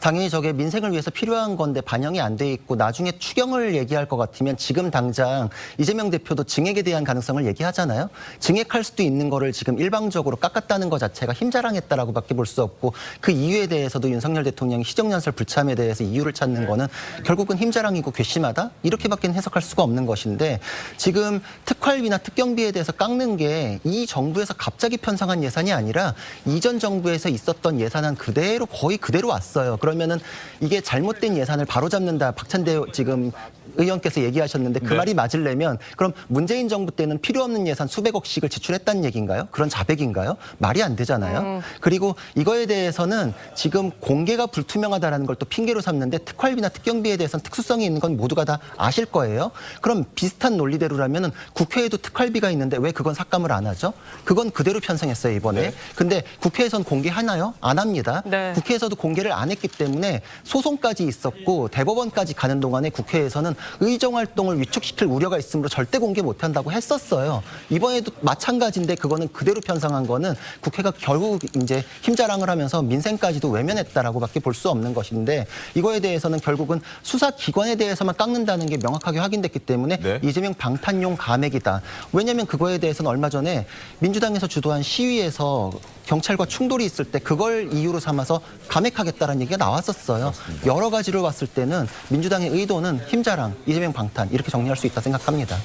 당연히 저게 민생을 위해서 필요한 건데 반영이 안 돼 있고 나중에 추경을 얘기할 것 같으면 지금 당장 이재명 대표도 증액에 대한 가능성을 얘기하잖아요. 증액할 수도 있는 거를 지금 일방적으로 깎았다는 것 자체가 힘자랑했다라고밖에 볼 수 없고 그 이유에 대해서도 윤석열 대통령이 시정연설 불참에 대해서 이유를 찾는 거는 결국은 힘자랑이고 괘씸하다 이렇게밖에 해석할 수가 없는 것인데 지금 특활비나 특경비에 대해서 깎는 게 이 정부에서 갑자기 편성한 예산이 아니라 이전 정부에서 있었던 예산은 그대로 거의 그대로 왔어요. 그러면은 이게 잘못된 예산을 바로잡는다 박찬대 지금 의원께서 얘기하셨는데 그 네. 말이 맞으려면 그럼 문재인 정부 때는 필요 없는 예산 수백억씩을 지출했다는 얘기인가요? 그런 자백인가요? 말이 안 되잖아요. 그리고 이거에 대해서는 지금 공개가 불투명하다라는 걸 또 핑계로 삼는데 특활비나 특경비에 대해서는 특수성이 있는 건 모두가 다 아실 거예요. 그럼 비슷한 논리대로라면은 국회에도 특활비가 있는데 왜 그건 삭감을 안 하죠? 그건 그대로 편성했어요 이번에. 네. 근데 국회에선 공개하나요? 안 합니다. 네. 국회에서도 공개를 안 했기 때문에 소송까지 있었고 대법원까지 가는 동안에 국회에서는 의정 활동을 위축시킬 우려가 있으므로 절대 공개 못 한다고 했었어요. 이번에도 마찬가지인데 그거는 그대로 편성한 거는 국회가 결국 이제 힘자랑을 하면서 민생까지도 외면했다라고밖에 볼 수 없는 것인데 이거에 대해서는 결국은 수사 기관에 대해서만 깎는다는 게 명확하게 확인됐기 때문에 네. 이재명 방탄용 감액이다. 왜냐하면 그거에 대해서는 얼마 전에 민주당에서 주도한 시위에서 경찰과 충돌이 있을 때 그걸 이유로 삼아서 감액하겠다는 얘기가 나왔었어요. 여러 가지로 봤을 때는 민주당의 의도는 힘자랑, 이재명 방탄 이렇게 정리할 수 있다 생각합니다.